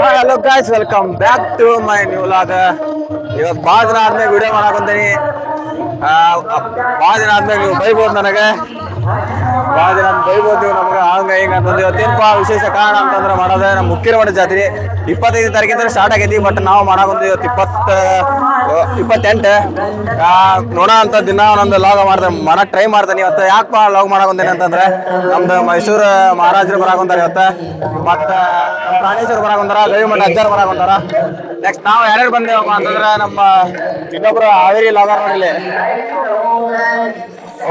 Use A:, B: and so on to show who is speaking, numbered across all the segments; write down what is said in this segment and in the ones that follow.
A: Hello guys welcome back to my new vlog ಇವತ್ತು ಭಾಳ ಆದ್ಮೇಲೆ ವಿಡಿಯೋ ಮಾಡಕೊಂತೀನಿ ಭಾಳ ದಿನ ಆದ್ಮೇಲೆ ನೀವು ಬೈಬೋದು ನನಗೆ. ಭಾಳ ನಮ್ ಬೈಬೋದು ನೀವು ನಮ್ಗೆ ಹಂಗ ಹಿಂಗ ಅಂತಂದು ವಿಶೇಷ ಕಾರಣ ಅಂತಂದ್ರೆ ಮಾಡೋದು ನಮ್ಮ ಮುಖ್ಯರಮಠ ಜಾತ್ರೆ. ಇಪ್ಪತ್ತೈದು ತಾರೀಕಿಂದ ಸ್ಟಾರ್ಟ್ ಆಗೈತಿ ಬಟ್ ನಾವು ಮಾಡಕೊಂತೀವಿ ಇವತ್ತು ಇಪ್ಪತ್ತ, ಇಪ್ಪತ್ತೆಂಟು. ನೋಡೋ ಅಂತ ದಿನ ಒಂದೊಂದು ಲಾಗ್ ಮಾಡ್ದೆ ಮಾಡಕ್ ಟ್ರೈ ಮಾಡ್ತೇನೆ ಇವತ್ತು. ಯಾಕಪ್ಪ ಲಾಗ್ ಮಾಡಕೊಂತೀನಿ ಅಂತಂದ್ರೆ, ನಮ್ದು ಮೈಸೂರು ಮಹಾರಾಜರು ಬರಾಕೊಂತಾರೆ ಇವತ್ತು. ಮತ್ತೆ ಪ್ರಾಣೇಶ್ವರು ಪ್ರಾಣೇಶ್ವರ ಬರಾಕೊಂತಾರ ಗವಿಮಠ ಅಜ್ಜಾರ್ ಬರಾಕೊಂತಾರ ನೆಕ್ಸ್ಟ್ ನಾವು ಯಾರ್ಯಾರು ಬಂದೇವಪ್ಪ ಅಂತಂದ್ರೆ ನಮ್ಮ ಇನ್ನೊಬ್ರು ಹಾವೇರಿ ಲಾಗ ನೋಡಿಲಿ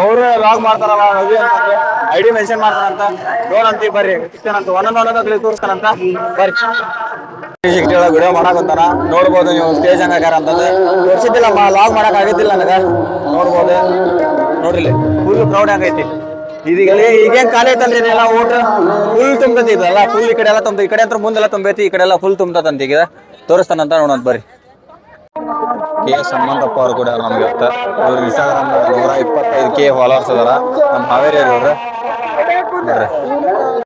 A: ಅವರು ಲಾಗ್ ಮಾಡ್ತಾರಲ್ಲ ರವಿ ಅಂತಂದ್ರೆ ಐ ಡಿ ಮೆನ್ಷನ್ ಮಾಡ್ತಾರಂತ? ನೋಡಂತೀವಿ ಬರ್ರಿ. ಅಂತ. ಒಂದೊಂದು ಒಂದೊಂದು ತಿಳಿ ತೋರಿಸ್ತಾನಂತ ಬರ್ರಿ. ವಿಡಿಯೋ ಮಾಡಾಕಂತಾನ ನೋಡ್ಬೋದು ನೀವು ಸ್ಟೇಜ್ ಹಂಗಾರ ಅಂತಂದ್ರೆ. ತೋರಿಸಿದ್ದಿಲ್ಲಮ್ಮ ಲಾಗ್ ಮಾಡಕ್ ಆಗಿದ್ದಿಲ್ಲ ನನಗೆ. ನೋಡ್ಬೋದು. ನೋಡ್ರಿ ಫುಲ್ ಕ್ರೌಡ್ ಆಗೈತಿ ಇದೀಗ ಈಗೇನ್ ಖಾಲಿ ಐತಲ್ರಿ ಎಲ್ಲ ಊಟ ಫುಲ್ ತುಂಬತೈತಿ ಫುಲ್ ಈ ಕಡೆ ಎಲ್ಲ ತುಂಬ ಈ ಕಡೆ ಅಂತ ಮುಂದೆಲ್ಲ ತುಂಬೈತಿ ಈ ಕಡೆ ಎಲ್ಲ ಫುಲ್ ತುಂಬತಂತ ಈಗ. ತೋರಿಸ್ತಾನಂತ ನೋಡೋಣ ಬರ್ರಿ. ಕೆ ಎಸ್ ಹನುಮಂತಪ್ಪ ಅವರು ಕೂಡ ನಮ್ಗೆ ಇವತ್ತು ಇವ್ರ ಇನ್ಸ್ಟಾಗ್ರಾಮ್ ನೂರ ಇಪ್ಪತ್ತೈದು ಕೆ ಫಾಲೋವರ್ಸ್ ಅದಾರ. ನಮ್ಮ ಹಾವೇರಿ ಅವರು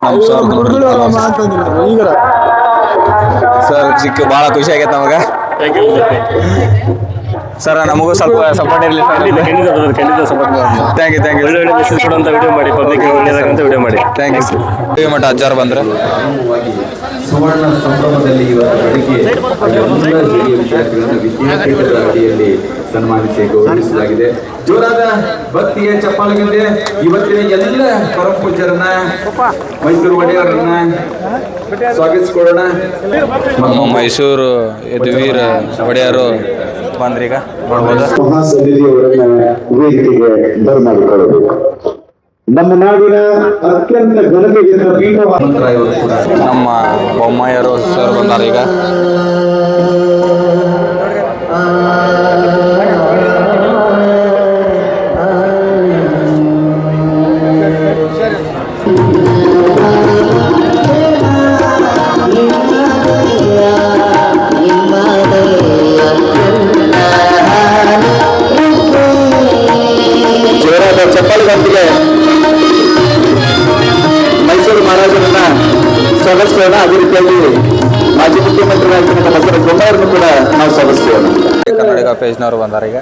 A: ನಮ್ಮ ಸರ್ ಸರ್ ಸಿಕ್ಕ ಭಾಳ ಖುಷಿ ಆಗೈತೆ ನಮಗೆ. ಸರ್ ನಮಗೂ ಸ್ವಲ್ಪ ಸಪೋರ್ಟ್ ಇರಲಿ
B: ಖಂಡಿತ support
A: thank you thank you
B: ಒಳ್ಳೆ ಒಳ್ಳೆ ಮೆಸೇಜ್ ಕೊಡುವಂತ ವಿಡಿಯೋ ಮಾಡಿ ಪಬ್ಲಿಕ್ ಒಳ್ಳೆಯದಾಗಂತ ವಿಡಿಯೋ ಮಾಡಿ.
A: ಥ್ಯಾಂಕ್ ಯು ಮಠ ಅಜ್ಜಾರ್ ಬಂದ್ರೆ.
C: ಸುವರ್ಣ ಸಂಭ್ರಮದಲ್ಲಿ ಇವತ್ತು ಬೆಳಗ್ಗೆ ಎಲ್ಲ ಹಿರಿಯ ವಿದ್ಯಾರ್ಥಿಗಳನ್ನು ವಿದ್ಯಾಪೀಠದ ಅಡಿಯಲ್ಲಿ ಸನ್ಮಾನಿಸಿ ಗೌರವಿಸಲಾಗಿದೆ. ಜೋರಾದ ಭಕ್ತಿಯ ಚಪ್ಪಾಳಗಿದೆ ಇವತ್ತಿನ ಎಲ್ಲ ಪರಮ ಪೂಜರನ್ನ ಮೈಸೂರು ಒಡೆಯವರನ್ನ ಸ್ವಾಗತಿಸಿಕೊಳ್ಳೋಣ.
A: ನಮ್ಮ ಮೈಸೂರು ಯದುವೀರ ಒಡೆಯರು ಬಂದ್ರೀಗ ನೋಡ್ಬೋದು?
D: ಮಹಾಸನ್ನಿಧಿಯವರನ್ನ ವೇದಿಕೆಗೆ ಬರಮಾಡಿಕೊಳ್ಳಬೇಕು. ನಮ್ಮ ನಾಡಿನ ಅತ್ಯಂತ ಘನತೆಯಿಂದ
A: ನಮ್ಮ ಬೊಮ್ಮಾಯರು ಸರ್ ಬಂದಾರ ಈಗ. ಪೇಜ್ನವ್ರು ಬಂದಾರ ಈಗ.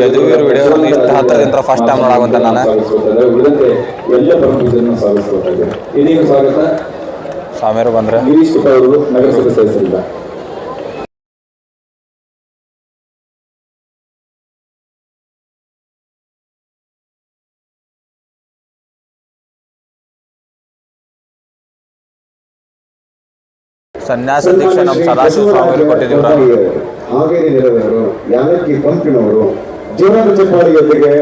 A: ಯದುವೀರ್ ವಿಡಿಯೋ ಇಷ್ಟ ಹತ್ತದಿಂದ ಫಸ್ಟ್ ಟೈಮ್ ನೋಡಾಕಂತ ನಾನು. ಸ್ವಾಮಿಯವರು ಬಂದ್ರೆ
C: ನಗರಸಭೆ ಸದಸ್ಯರಿಲ್ಲ
A: ಸನ್ಯಾಸ ದೀಕ್ಷೆ ನಮ್ಮ ಸದಾಶಿವ ಸ್ವಾಮಿಗಳು ಕೊಟ್ಟಿದ್ದೀವಿ
D: ಹಾಗೇನೇ ನೆರವರು ಯಾಲಕ್ಕಿ ಪಂಪಿನವರು ಜೋರಾದ ಚಪ್ಪಾಳಿಯೊಂದಿಗೆ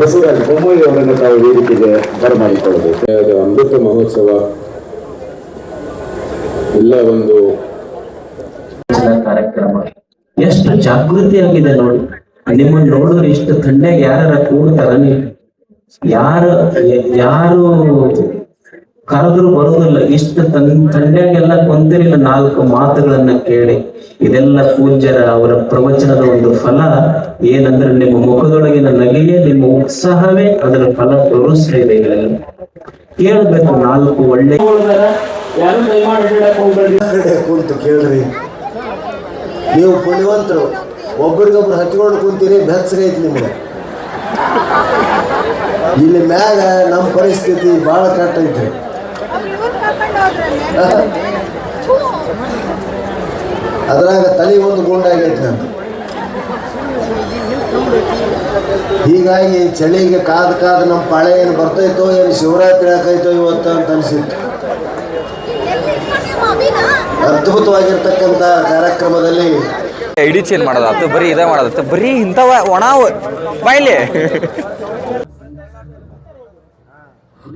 D: ಬಸವರಾಜ ಬೊಮ್ಮಾಯಿ ಅವರನ್ನು ತಾವು ವೇದಿಕೆಗೆ ಬರಮಾಡಿಕೊಳ್ಳಬೇಕು.
E: ಅಮೃತ ಮಹೋತ್ಸವ. ಎಲ್ಲ ಒಂದು
F: ಕಾರ್ಯಕ್ರಮ. ಎಷ್ಟು ಜಾಗೃತಿ ಆಗಿದೆ ನೋಡಿ. ನಿಮ್ಮನ್ನ ನೋಡಿದ್ರೆ ಇಷ್ಟು ತಂಡ ಯಾರ ಕೂಡ್ತಾರ ಯಾರು ಯಾರು ಕರೆದ್ರು ಬರೋದಿಲ್ಲ ಇಷ್ಟು ತನ್ ಥಂಡ್ಯಾಗೆಲ್ಲ ಕೊಂತಿರಿಲ್ಲ ನಾಲ್ಕು ಮಾತುಗಳನ್ನ ಕೇಳಿ ಇದೆಲ್ಲ ಪೂಜ್ಯರ ಅವರ ಪ್ರವಚನದ ಒಂದು ಫಲ ಏನಂದ್ರೆ ನಿಮ್ಮ ಮುಖದೊಳಗಿನ ನಗೆಯೇ ನಿಮ್ಮ ಉತ್ಸಾಹವೇ ಅದರ ಫಲ ಈಗಲೆಲ್ಲ ಕೇಳ್ಬೇಕು ನಾಲ್ಕು ಒಳ್ಳೆ
G: ಕುಂತು ಕೇಳ್ರಿ. ನೀವು ಪುಣ್ಯವಂತರು ಒಬ್ರಿಗೊಬ್ರು ಹಚ್ಕೊಂಡು ಕುಂತೀರಿ ಬೆಚ್ಚಗೈತಿ ನಿಮ್ಗೆ. ಇಲ್ಲಿ ಮ್ಯಾಗ ನಮ್ಮ ಪರಿಸ್ಥಿತಿ ಭಾಳ ಕೆಟ್ಟೈತ್ರಿ ಅದ್ರಾಗ ತಲೆ ಒಂದು ಗುಂಡಾಗೈತೆ ನಾನು ಹೀಗಾಗಿ ಚಳಿಗೆ ಕಾದು ಕಾದು ನಮ್ಮ ಪಾಳೆ ಏನು ಬರ್ತೈತೋ ಏನು ಶಿವರಾತ್ರಿ ಆಕೈತೋ ಇವತ್ತು ಅಂತ ಅನಿಸಿತ್ತು. ಅದ್ಭುತವಾಗಿರ್ತಕ್ಕಂಥ ಕಾರ್ಯಕ್ರಮದಲ್ಲಿ
A: ಐಡಿ ಚೇಂಜ್ ಮಾಡೋದಾಯ್ತು ಬರೀ ಇದೇ ಮಾಡೋದಾಯ್ತು ಬರೀ ಇಂಥವ ಒಣ ಬಾಯ್ಲಿ.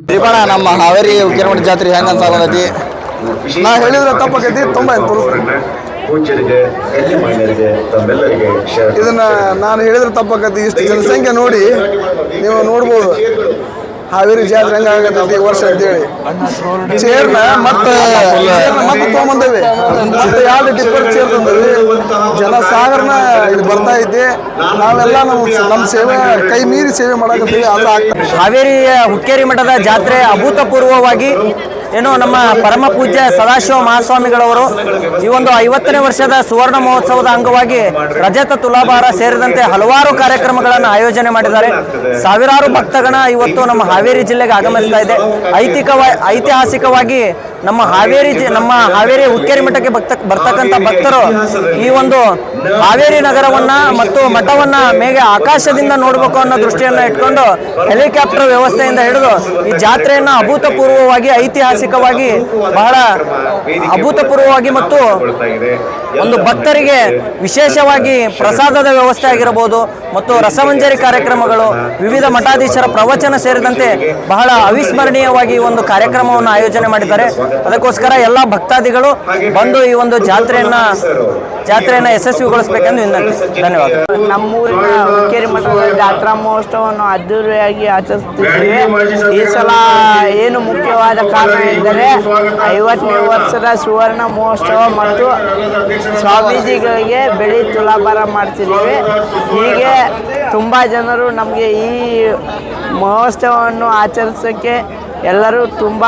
A: ದೀಪಣ ನಮ್ಮ ಹಾವೇರಿ ಉಗ್ಗಿರಮಠ ಜಾತ್ರೆ ಹೆಂಗ ಅನ್ಸಾಗತೈತಿ ನಾ ಹೇಳಿದ್ರೆ ತಪ್ಪಾಗೈತಿ ತುಂಬಾ ತೋರಿಸ್ತೀನಿ
H: ಇದನ್ನ ನಾನು ಹೇಳಿದ್ರೆ ತಪ್ಪಾಗತಿ ಇಷ್ಟು ಜನಸಂಖ್ಯೆ ನೋಡಿ ನೀವು ನೋಡ್ಬೋದು. ಹಾವೇರಿ ಜಾತ್ರೆ ಹೆಂಗ ಆಗತ್ತೆ ಈ ವರ್ಷ ಅಂತೇಳಿ. ಚೇರ್ನ ಮತ್ತೆ ಮತ್ತೆ ತೊಗೊಂಬಂದೇವಿ. ಎರಡು ಚೇರ್ ತಂದೇವಿ ಜನ ಸಾಗರನ ಇಲ್ಲಿ ಬರ್ತಾ ಐತಿ ನಾವೆಲ್ಲ ನಮ್ಮ ಸೇವೆ ಕೈ ಮೀರಿ ಸೇವೆ ಮಾಡಕತ್ತೀವಿ. ಆಗ್ತಾ
A: ಹಾವೇರಿ ಹುಕ್ಕೇರಿ ಮಠದ ಜಾತ್ರೆ ಅಭೂತಪೂರ್ವವಾಗಿ
I: ಏನು ನಮ್ಮ ಪರಮ ಪೂಜ್ಯ ಸದಾಶಿವ ಮಹಾಸ್ವಾಮಿಗಳವರು ಈ ಒಂದು ಐವತ್ತನೇ ವರ್ಷದ ಸುವರ್ಣ ಮಹೋತ್ಸವದ ಅಂಗವಾಗಿ ರಜತ ತುಲಾಭಾರ ಸೇರಿದಂತೆ ಹಲವಾರು ಕಾರ್ಯಕ್ರಮಗಳನ್ನು ಆಯೋಜನೆ ಮಾಡಿದ್ದಾರೆ. ಸಾವಿರಾರು ಭಕ್ತಗಣ ಇವತ್ತು ನಮ್ಮ ಹಾವೇರಿ ಜಿಲ್ಲೆಗೆ ಆಗಮಿಸ್ತಾ ಇದೆ. ಐತಿಹಾಸಿಕವಾಗಿ ನಮ್ಮ ಹಾವೇರಿ ಜಿ- ನಮ್ಮ ಹಾವೇರಿ ಹುಕ್ಕೇರಿ ಮಠಕ್ಕೆ ಭಕ್ತ ಬರ್ತಕ್ಕಂಥ ಭಕ್ತರು ಈ ಒಂದು ಹಾವೇರಿ ನಗರವನ್ನ ಮತ್ತು ಮಠವನ್ನ ಮೇಗೆ ಆಕಾಶದಿಂದ ನೋಡಬೇಕು ಅನ್ನೋ ದೃಷ್ಟಿಯನ್ನ ಇಟ್ಕೊಂಡು ಹೆಲಿಕಾಪ್ಟರ್ ವ್ಯವಸ್ಥೆಯಿಂದ ಹಿಡಿದು ಈ ಜಾತ್ರೆಯನ್ನ ಅಭೂತಪೂರ್ವವಾಗಿ ಐತಿಹಾಸಿಕವಾಗಿ ಬಹಳ ಅಭೂತಪೂರ್ವವಾಗಿ ಮತ್ತು ಒಂದು ಭಕ್ತರಿಗೆ ವಿಶೇಷವಾಗಿ ಪ್ರಸಾದದ ವ್ಯವಸ್ಥೆ ಆಗಿರಬಹುದು ಮತ್ತು ರಸಮಂಜರಿ ಕಾರ್ಯಕ್ರಮಗಳು ವಿವಿಧ ಮಠಾಧೀಶರ ಪ್ರವಚನ ಸೇರಿದಂತೆ ಬಹಳ ಅವಿಸ್ಮರಣೀಯವಾಗಿ ಒಂದು ಕಾರ್ಯಕ್ರಮವನ್ನು ಆಯೋಜನೆ ಮಾಡಿದ್ದಾರೆ. ಅದಕ್ಕೋಸ್ಕರ ಎಲ್ಲ ಭಕ್ತಾದಿಗಳು ಬಂದು ಈ ಒಂದು ಜಾತ್ರೆಯನ್ನ ಜಾತ್ರೆಯನ್ನ ಯಶಸ್ವಿಗೊಳಿಸಬೇಕೆಂದು ವಿನಂತಿ. ಧನ್ಯವಾದ.
J: ನಮ್ಮೂರಿನ ಹುಕ್ಕೇರಿ ಮಠದ ಜಾತ್ರಾ ಮಹೋತ್ಸವವನ್ನು ಅದ್ದೂರಿಯಾಗಿ ಆಚರಿಸುತ್ತಿದ್ದೇವೆ. ಈ ಸಲ ಏನು ಮುಖ್ಯವಾದ ಕಾರಣ ಎಂದರೆ ಐವತ್ತನೇ ವರ್ಷದ ಸುವರ್ಣ ಮಹೋತ್ಸವ ಮತ್ತು ಸ್ವಾಮೀಜಿಗಳಿಗೆ ಬೆಳಿ ತುಲಾಭಾರ ಮಾಡ್ತಿದ್ದೇವೆ. ಹೀಗೆ ತುಂಬ ಜನರು ನಮಗೆ ಈ ಮಹೋತ್ಸವವನ್ನು ಆಚರಿಸೋಕ್ಕೆ ಎಲ್ಲರೂ ತುಂಬ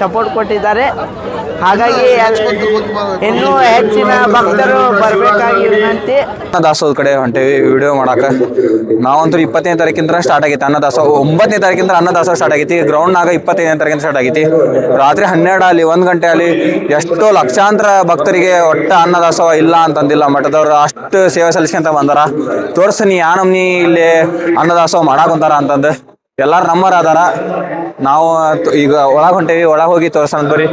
J: ಸಪೋರ್ಟ್ ಕೊಟ್ಟಿದ್ದಾರೆ. ಹಾಗಾಗಿ ಇನ್ನೂ ಹೆಚ್ಚಿನ ಭಕ್ತರು ಬರಬೇಕಾಗಿ ವಿನಂತಿ.
A: ಅನ್ನದಾಸೋದ ಕಡೆ ಹೊಂಟೇವಿ ವಿಡಿಯೋ ಮಾಡಾಕ. ನಾವಂತೂ ಇಪ್ಪತ್ತನೇ ತಾರೀಕಿಂದ ಸ್ಟಾರ್ಟ್ ಆಗೈತಿ, ಅನ್ನದಾಸೋಹ. ಒಂಬತ್ತನೇ ತಾರೀಕಿಂದ ಅನ್ನದಾಸೋಹ ಸ್ಟಾರ್ಟ್ ಆಗೈತಿ ಗ್ರೌಂಡ್ನಾಗ ಇಪ್ಪತ್ತೈದನೇ ತಾರೀಕಿಂದ ಸ್ಟಾರ್ಟ್ ಆಗೈತಿ. ರಾತ್ರಿ ಹನ್ನೆರಡು ಅಲ್ಲಿ, ಒಂದು ಗಂಟೆ ಅಲ್ಲಿ ಎಷ್ಟೋ ಲಕ್ಷಾಂತರ ಭಕ್ತರಿಗೆ ಒಟ್ಟ ಅನ್ನದಾಸೋಹ ಇಲ್ಲ ಅಂತಂದಿಲ್ಲ ಮಠದವ್ರು. ಅಷ್ಟು ಸೇವೆ ಸಲ್ಲಿಸ್ಕೊಂತ ಬಂದಾರ. ತೋರ್ಸ ನೀ ಯಾ ನಮ್ನಿ ಇಲ್ಲಿ ಅನ್ನದಾಸೋಹ ಮಾಡಾಕ್ ಕುಂತಾರ ಅಂತಂದು. ಎಲ್ಲಾರು ನಮ್ಮರ ಅದಾರ. ನಾವು ಈಗ ಒಳಗ್ ಹೊಂಟೇವಿ ಒಳಗ್ ಹೋಗಿ ತೋರ್ಸೋಣ ಬರ್ರಿ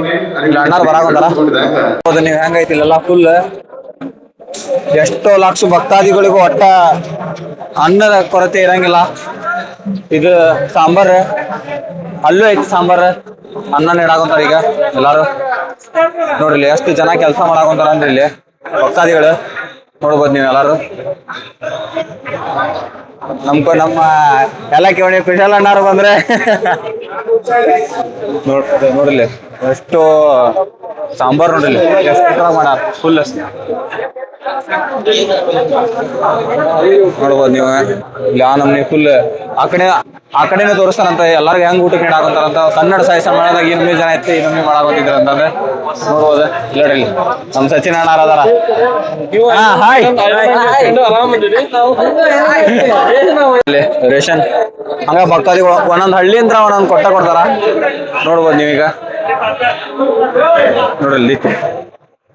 A: ಇಲ್ಲಿ ಅಣ್ಣಾರ್ ಬರಾಕ್ ಕುಂತಾರ ಹೌದು, ನೀವು ಹೆಂಗೈತಿ ಇಲ್ಲೆಲ್ಲ ಫುಲ್ ಎಷ್ಟೋ ಲಕ್ಷ ಭಕ್ತಾದಿಗಳಿಗೂ ಒಟ್ಟ ಅನ್ನದ ಕೊರತೆ ಇರಂಗಿಲ್ಲ. ಇದು ಸಾಂಬಾರ್, ಅಲ್ಲೂ ಐತಿ ಸಾಂಬಾರ್. ಅನ್ನ ನೀಡಾಕೊಂತಾರ ಈಗ ಎಲ್ಲಾರು. ನೋಡ್ರಿ ಎಷ್ಟು ಜನ ಕೆಲಸ ಮಾಡಾಕೊಂತಾರ ಅಂದ್ರೆ ಇಲ್ಲಿ ಭಕ್ತಾದಿಗಳು. ನೋಡ್ಬೋದು ನೀವು ಎಲ್ಲಾರು. ನಮ್ಕ ನಮ್ಮ ಎಲ್ಲ ಕೇಳಿ ಸ್ಪೆಷಲ್ ಅಣ್ಣಾರು ಬಂದ್ರೆ. ನೋಡ್ಲಿ ಎಷ್ಟು ಸಾಂಬಾರ್ ನೋಡಿಲ್ಲ, ಎಷ್ಟು ಫುಲ್ ನೋಡ್ಬೋದು ನೀವು ಯಾವ ಆ ನಮ್ನಿ ಫುಲ್ ಆ ಕಡೆ ಆ ಕಡೆನೇ ತೋರಿಸ್ತಾರಂತ ಎಲ್ಲರಿಗೂ ಹೆಂಗ್ ಊಟಕ್ಕೆ ನೀಡಾಕಂತಾರಂತ ಕನ್ನಡ ಸಾಹಿತ್ಯ ಸಮ್ಮೇಳನದಾಗ ಏನು ಜನ ಎತ್ತಿ ಇನ್ನೊಮ್ಮೆ ಮಾಡಾಕಂತಿದ್ರ ಅಂತಂದ್ರೆ? ನೋಡ್ಬೋದು. ನೋಡ್ರಿ. ನಮ್ ಸಚಿನ್ ಅಣ್ಣ ಅದಾರ. ರೇಷನ್. ಹಂಗ ಭಕ್ತಾದಿಗಳು, ಒಂದೊಂದ್ ಹಳ್ಳಿಯಿಂದ ಒಂದೊಂದ್ ಕೊಟ್ಟ ಕೊಡ್ತಾರ. ನೋಡ್ಬೋದು ನೀವೀಗ. ನೋಡ್ರಿ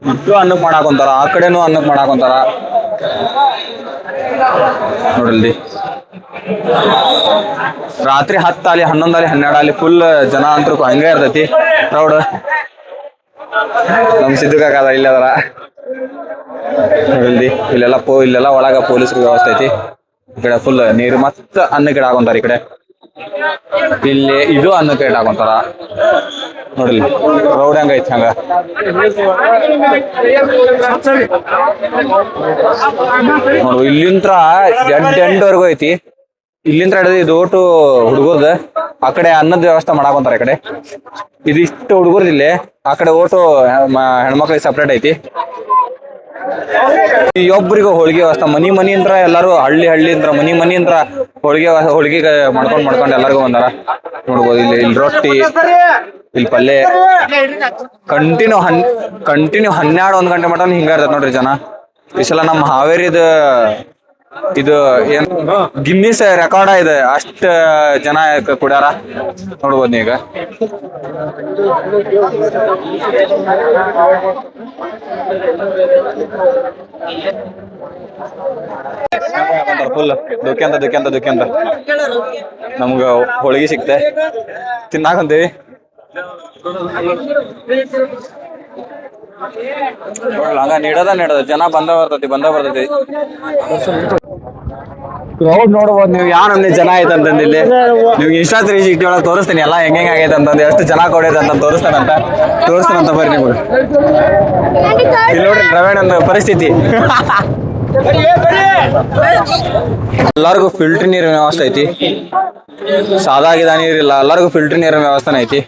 A: ಅನ್ನಕ್ಕೆ ಅನ್ನಕ್ ಮಾಡಾಕೊಂತಾರ, ಆ ಕಡೆನೂ ಅನ್ನಕ್ ಮಾಡಾಕೊಂತಾರ? ನೋಡಲ್ಲಿ. ರಾತ್ರಿ ಹತ್ತಾಲಿ ಹನ್ನೊಂದಾಲಿ ಹನ್ನೆರಡಾಲಿ ಫುಲ್ ಜನ ಅಂತೂ ಹಂಗೆ ಇರ್ತೈತಿ. ಕ್ರೌಡ್ ನಮ್ ಸಿದ್ಧಕಾಗ ಇಲ್ಲ ಅದರ ನೋಡಲ್ಲಿ, ಇಲ್ಲೆಲ್ಲ ಪೋ, ಇಲ್ಲೆಲ್ಲ ಒಳಗ ಪೊಲೀಸರು ವ್ಯವಸ್ಥೆ ಐತಿ. ಈ ಕಡೆ ಫುಲ್ ನೀರು ಮತ್ತ ಅನ್ನ ಗಿಡ ಹಾಕೊಂತಾರ ಈ ಕಡೆ. ಇಲ್ಲಿ ಇದು ಅನ್ನ ಕೇಟ್ ಹಾಕೊಂತಾರ. ನೋಡಿಲಿ ರೌಡ್ ಹಂಗ ಐತಿ ಹಂಗ. ನೋಡು, ಇಲ್ಲಿಂತ್ರ ಎಂಟ್ ಎಂಟವರೆಗೂ ಐತಿ. ಇಲ್ಲಿಂದ ಹಿಡಿದು ಇದು ಓಟು ಹುಡುಗರ್ದ, ಆ ಕಡೆ ಅನ್ನದ ವ್ಯವಸ್ಥೆ ಮಾಡಾಕೊಂತಾರ ಈ ಕಡೆ. ಇದಿಷ್ಟು ಹುಡುಗರ್ದಿಲ್ಲಿ, ಆ ಕಡೆ ಓಟು ಹೆಣ್ಮಕ್ಳಿಗೆ ಸಪ್ರೇಟ್ ಐತಿ. ಈ ಒಬ್ರಿಗೂ ಹೋಳಿಗೆ ವ್ಯವಸ್ಥೆ, ಮನಿ ಮನಿ ಅಂದ್ರ ಎಲ್ಲಾರು ಹಳ್ಳಿ ಹಳ್ಳಿ ಅಂದ್ರ ಮನಿ ಮನಿ ಅಂದ್ರ ಹೋಳಿಗೆ ಹೋಳಿಗೆ ಮಾಡ್ಕೊಂಡ್ ಮಾಡ್ಕೊಂಡ್ ಎಲ್ಲಾರ್ಗು ಬಂದಾರ ನೋಡ್ಬೋದು ಇಲ್ಲಿ ಇಲ್ಲಿ ರೊಟ್ಟಿ, ಇಲ್ಲಿ ಪಲ್ಯ ಕಂಟಿನ್ಯೂ ಹನ್ ಕಂಟಿನ್ಯೂ ಹನ್ನೆರಡು ಒಂದ್ ಗಂಟೆ ಮಟನ್ ಹಿಂಗ ಇರ್ತದ ನೋಡ್ರಿ ಜನ. ಈ ಸಲ ನಮ್ಮ ಹಾವೇರಿದ ಇದು ಏನ್ ಗಿನ್ನಿಸ್ ರೆಕಾರ್ಡ್ ಇದೆ ಅಷ್ಟ ಜನ ಕುಡ್ಯಾರ? ನೋಡ್ಬೋದು ನೀಗ ಫುಲ್ ದುಕ್ಯಂತ ದುಕ್ಯಂತ ದುಕ್ಯಂತ ನಮ್ಗ ಹೋಳಿಗೆ ಸಿಕ್ತೆ. ತಿನ್ನಾಕಂತೀವಿ ಹಂಗ ನೀಡದ ನೀಡದ, ಜನ ಬಂದ ಬರ್ತೈತಿ ಬಂದ ಬರ್ತೈತಿ. ಕ್ರೌಡ್ ನೋಡ್ಬೋದು, ನೀವು ಯಾವ ನಮ್ನಿ ಜನ ಐತೆ ಅಂತಂದು ಇಲ್ಲಿ? ನೀವು ಇಷ್ಟ ತ್ರೀ ಸಿಕ್ಟಿ ಒಳಗೆ ತೋರಿಸ್ತೀನಿ, ಎಲ್ಲ ಹೆಂಗ್ ಹೆಂಗ್ ಆಗೈತೆ ಅಂತಂದು, ಎಷ್ಟು ಜನ ಕೊಡೈತೆ ಅಂತ ತೋರಿಸ್ತಾನಂತ ತೋರಿಸ್ತಾನಂತ ಬರ್ರಿ ನೀವು. ಇಲ್ಲಿ ನೋಡ್ರಿ ರವೇಣನ ಪರಿಸ್ಥಿತಿ. ಎಲ್ಲರಿಗೂ ಫಿಲ್ಟರ್ ನೀರಿನ ವ್ಯವಸ್ಥೆ ಐತಿ. ಸಾದಾಗಿದ ನೀರಿಲ್ಲ, ಎಲ್ಲರಿಗೂ ಫಿಲ್ಟರ್ ನೀರಿನ ವ್ಯವಸ್ಥೆನೇ ಐತಿ.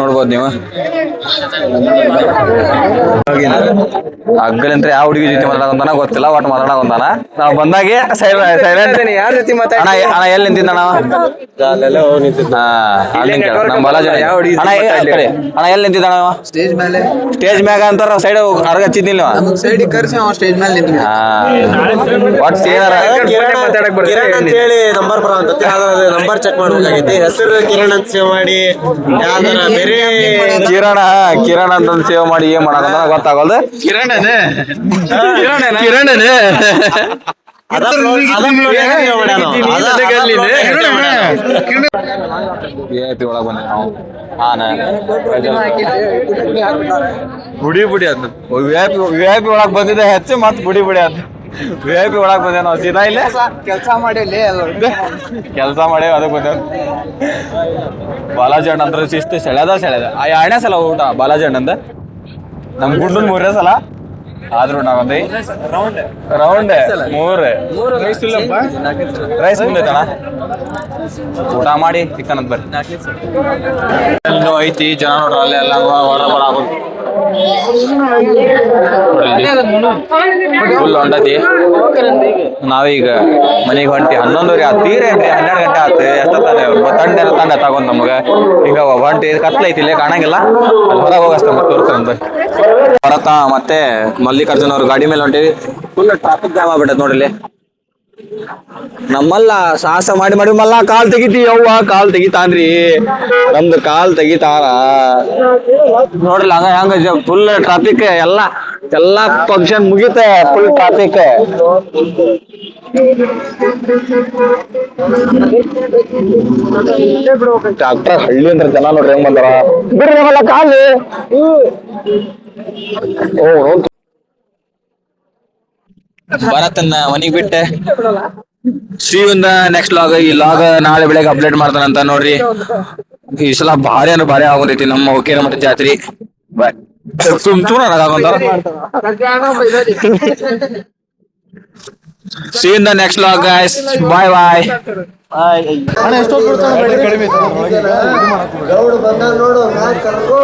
A: ನೋಡ್ಬೋದು ನೀವು. ಹಗ್ಗಲಿಂತ್ರ ಯಾವ ಹುಡುಗಿ ಜೊತೆ ಮಾತಾಡೋದಂತಾನ ಗೊತ್ತಿಲ್ಲ ಒಟ್ಟು ಮಾತಾಡೋದಂತಾನ ನಾವು ಬಂದಾಗೆ ಸೈಲೆಂಟ್
I: ಯಾರ ಜೊತೆ
A: ಅಣ್ಣ ಅಣ್ಣ ಎಲ್ಲಿ ನಿಂತಿದ್ದ ಅಣ್ಣ. ನಮ್ಮ ಬಾಲಾಜಿ ಎಲ್ಲಿ ನಿಂತಿದ್ದಾನ
H: ಸ್ಟೇಜ್ ಮೇಲೆ
A: ಸ್ಟೇಜ್ ಮ್ಯಾಗ ಅಂತಾರ ಸೈಡ್ ಹೊರಗೆ ಹಚ್ಚಿದ್ನಿಲ್ಲ.
H: ಸೈಡ್ ಕರ್ಸಿ ಅವ ಸ್ಟೇಜ್ ಮೇಲೆ ನಿಂತ
A: ಹಾ. ಒಟ್ಟು ಏನಾರ
G: ಹೇಳಿ ನಂಬರ್ ಬರೋಂತತಿ ನಂಬರ್ ಚೆಕ್ ಮಾಡ್ಬೇಕಾಗೈತಿ ಹೆಸರು ಕಿರಣ್ ಅಂತ ಮಾಡಿ. ಯಾವ್ದಾರ ಬೇರೆ
A: ಕಿರಣ. ಕಿರಣ್ ಅಂತ ಸೇವ್ ಮಾಡಿ ಏನ್ ಮಾಡೋದ ಗೊತ್ತಾಗಲ್ದು? ಕಿರಣನೇ. ಕಿರಣನೇ? ಒಳಗ್ ಬಂದೆ ನಾವು. ಬುಡಿ ಬುಡಿ ಅಂತ V I P V I P ಒಳಗ್ ಬಂದಿದ್ದೆ ಹೆಚ್ಚು ಮತ್ ಬುಡಿ ಬುಡಿ ಅಂತ ವಿ ಐ ಪಿ ಒಳಗ್ ಬಂದೆ ನಾವು ಸೀದಾ ಇಲ್ಲೇ?
H: ಕೆಲಸ ಮಾಡಿ
A: ಕೆಲಸ ಮಾಡಿ ಅದಕ್ಕೆ ಬಂದೆ. ಬಾಲಾಜಿ ಅಣ್ಣ ಅಂದ್ರೆ ಶಿಸ್ತು ಸೆಳೆದ ಸೆಳೆದ. ಆ ಎರಡನೇ ಸಲ ಊಟ ಬಾಲಾಜಿ ಅಣ್ಣಂದ. ನಮ್ ಗುಡ್ಡನ್ ಮೂರೇ ಸಲ. ಆದ್ರೂ ನಾವು ರೌಂಡ್. ಮೂರ್. ರೈಸ್ ಮುಂದೈತಣ ಊಟ ಮಾಡಿ ಚಿಕನ್ ಅಂತ ಬರ್ರಿ. ಎಲ್ಲೋ ಐತಿ ಜನ ನೋಡ್ರಿ ಅಲ್ಲೇ ಎಲ್ಲ ಹೊರ ಬರ ನಾವೀಗ ಮನೆಗೆ ಹೊಂಟಿ, ಹನ್ನೊಂದುವರೆ ಆತು ತೀರೇನ್ರಿ ಹನ್ನೆರಡು ಗಂಟೆ ಆತು ಎಷ್ಟ ತಂಡ ತಂಡ ತಗೊಂಡ್ ನಮಗ. ಈಗ ಹೊಂಟಿ ಕತ್ಲೈತಿ ಇಲ್ಲೇ, ಕಾಣಂಗಿಲ್ಲ. ಅಲ್ಲಿ ಹೊರಗೆ ಹೋಗಸ್ತ ಮತ್ತೆ ಭರತ ಮತ್ತೆ ಮಲ್ಲಿಕಾರ್ಜುನ ಅವ್ರ ಗಾಡಿ ಮೇಲೆ ಹೊಂಟಿವಿ. ಫುಲ್ ಟ್ರಾಫಿಕ್ ಜಾಮ್ ಆಗ್ಬಿಟ್ಟದ ನೋಡ್ರಿ ನಮ್ಮಲ್ಲ ಸಾಹಸ ಮಾಡಿ ಮಾಡಿ ಮಲ್ಲ ಕಾಲ್ ತೆಗಿತಿ ಯವ್ವ ಕಾಲ್ ತೆಗಿತಾನ್ರಿ. ನಮ್ದು ಕಾಲ್ ತೆಗಿತಾನ ನೋಡ್ರಲ್ಲ ಹಂಗ ಹಂಗ ಫುಲ್ ಟ್ರಾಫಿಕ್ ಎಲ್ಲ ಎಲ್ಲಾ ಫಂಕ್ಷನ್ ಮುಗಿತ ಫುಲ್ ಟ್ರಾಫಿಕ್ ಡಾಕ್ಟರ್ ಹಳ್ಳಿ ಅಂದ್ರೆ ಜನ ನೋಡ್ರಿ ಹೆಂಗ್ ಬಂದಾರ. ಬಿಡ್ರಿ ನಮ್ಮಲ್ಲ ಕಾಲು. ಓ ಭರತನ್ನ ಮನಿಗ್ ಬಿಟ್ಟೆ. ಶ್ರೀವಿಂದ ನೆಕ್ಸ್ಟ್ ಲಾಗ್ ಈ ಲಾಗ್ ನಾಳೆ ಬೆಳಗ್ಗೆ ಅಪ್ಡೇಟ್ ಮಾಡ್ತಾನಂತ ನೋಡ್ರಿ. ಈ ಸಲ ಭಾರಿ ಅಂದ್ರೆ ಭಾರಿ ಆಗೋದೈತಿ ನಮ್ಮ ಓಕೆ ಮಠ ಜಾತ್ರಿ. ಬಾಯ್ ಸುಮ್ ನಗಾಕೊಂತಾರ ಶ್ರೀವಿಂದ next vlog guys bye bye
G: ನೋಡು ನಾನ್ ಕರ್ಕೋ.